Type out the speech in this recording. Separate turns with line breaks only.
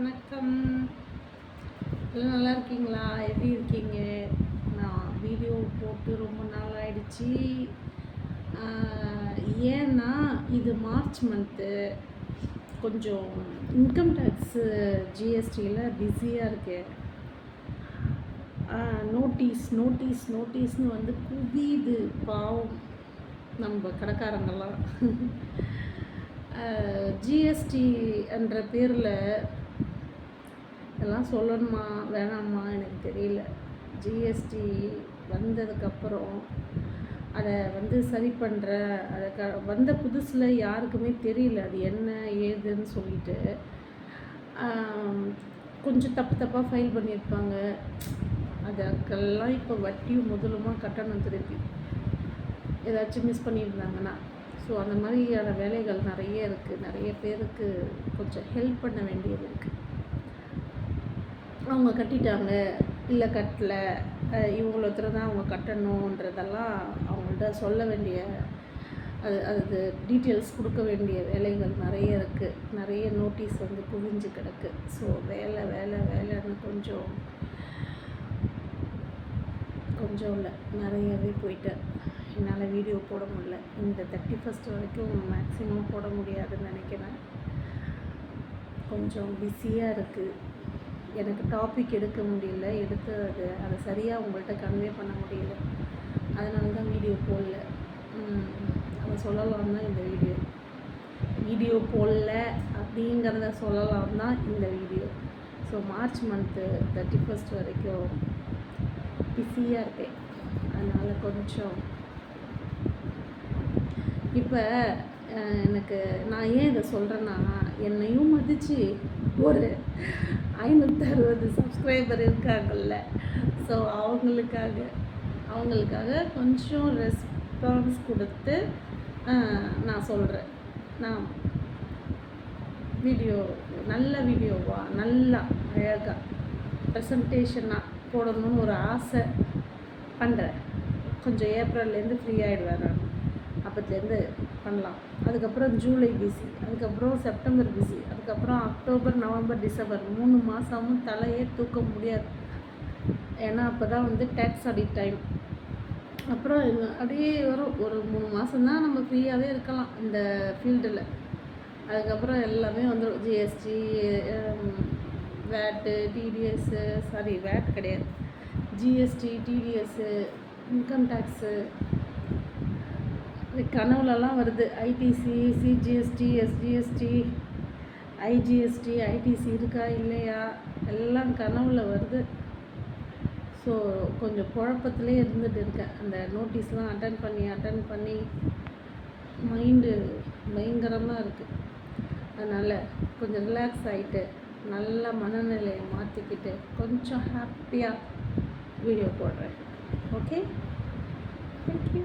வணக்கம். எல்லாம் நல்லா இருக்கீங்களா? எப்படி இருக்கீங்க? நான் வீடியோ போட்டு ரொம்ப நாள் ஆயிடுச்சு. ஏன்னா இது மார்ச் மந்த்து. கொஞ்சம் இன்கம் டேக்ஸு ஜிஎஸ்டியில் பிஸியாக இருக்கேன் நோட்டீஸ் நோட்டீஸ் நோட்டீஸ்னு வந்து குவியுது பாவம் நம்ம கடைக்காரங்கெல்லாம். ஜிஎஸ்டி என்ற பேரில் எல்லாம் சொல்லணுமா வேணாமா எனக்கு தெரியல. ஜிஎஸ்டி வந்ததுக்கப்புறம் அதை வந்து சரி பண்ணுற அதை க வந்த புதுசில் யாருக்குமே தெரியல அது என்ன ஏதுன்னு சொல்லிட்டு. கொஞ்சம் தப்பு தப்பாக ஃபைல் பண்ணியிருப்பாங்க. அதுக்கெல்லாம் இப்போ வட்டியும் முதலுமா கட்டணம் திருப்பி. ஏதாச்சும் மிஸ் பண்ணியிருந்தாங்கன்னா. ஸோ அந்த மாதிரியான வேலைகள் நிறைய இருக்குது நிறைய பேருக்கு கொஞ்சம் ஹெல்ப் பண்ண வேண்டியது இருக்குது அவங்க கட்டிட்டாங்க இல்லை கட்டலை இவங்கள ஒருத்தர் தான் அவங்க கட்டணுன்றதெல்லாம் அவங்கள்ட்ட சொல்ல வேண்டிய அது அது டீட்டெயில்ஸ் கொடுக்க வேண்டிய வேலைகள் நிறைய இருக்குது நிறைய நோட்டீஸ் வந்து குவிஞ்சு கிடக்கு. ஸோ வேலை வேலை வேலைன்னு கொஞ்சம் கொஞ்சம் இல்லை. நிறையவே போயிட்டேன் என்னால் வீடியோ போட முடியல. இந்த தேர்ட்டி ஃபஸ்ட் வரைக்கும் மேக்ஸிமம் போட முடியாதுன்னு நினைக்கிறேன். கொஞ்சம் பிஸியாக இருக்குது எனக்கு டாபிக் எடுக்க முடியல எடுத்து அது அதை சரியாக உங்கள்கிட்ட கன்வே பண்ண முடியல. அதனால தான் வீடியோ போடல. அதை சொல்லலாம் தான் இந்த வீடியோ வீடியோ போடல அப்படிங்கிறத சொல்லலாம் தான் இந்த video so March month thirty first வரைக்கும் பிஸியாக இருக்கேன் அதனால் கொஞ்சம் இப்போ எனக்கு நான் ஏன் இதை சொல்கிறேன்னா என்னையும் மதித்து ஒரு ஐநூற்றி அறுபது சப்ஸ்கிரைபர் இருக்காங்கல்ல. ஸோ அவங்களுக்காக அவங்களுக்காக கொஞ்சம் ரெஸ்பான்ஸ் கொடுத்து நான் சொல்கிறேன் நான் வீடியோ நல்ல வீடியோவாக நல்லா அழகாக ப்ரெசன்டேஷனாக போடணும்னு ஒரு ஆசை பண்ணுறேன் கொஞ்சம் ஏப்ரல்லேருந்து ஃப்ரீ ஆகிடுவேன் நான். அப்போத்துலேருந்து பண்ணலாம். அதுக்கப்புறம் ஜூலை பிசி அதுக்கப்புறம் செப்டம்பர் பிசி அதுக்கப்புறம் அக்டோபர் நவம்பர் டிசம்பர் மூணு மாதமும் தலையே தூக்க முடியாது. ஏன்னா அப்போ தான் வந்து டேக்ஸ் ஆடிட் டைம் அப்புறம் அப்படியே வரும் ஒரு மூணு மாதம் தான் நம்ம ஃப்ரீயாகவே இருக்கலாம் இந்த ஃபீல்டில் அதுக்கப்புறம் எல்லாமே வந்துடும் GST VAT TDS sorry VAT கிடையாது. ஜிஎஸ்டி டிடிஎஸ்ஸு இன்கம் டேக்ஸு கனவுலலாம் வருது. ITC CGST SGST IGST ITC இருக்கா இல்லையா? எல்லாம் கனவுல வருது. ஸோ கொஞ்சம் குழப்பத்திலே இருந்துட்டு இருக்கேன். அந்த நோட்டீஸ்லாம் அட்டன் பண்ணி அட்டன் பண்ணி மைண்டு பயங்கரமாக இருக்குது அதனால் கொஞ்சம் ரிலாக்ஸ் ஆகிட்டு நல்ல மனநிலையை மாற்றிக்கிட்டு கொஞ்சம் ஹாப்பியாக வீடியோ போடுறேன். Okay thank you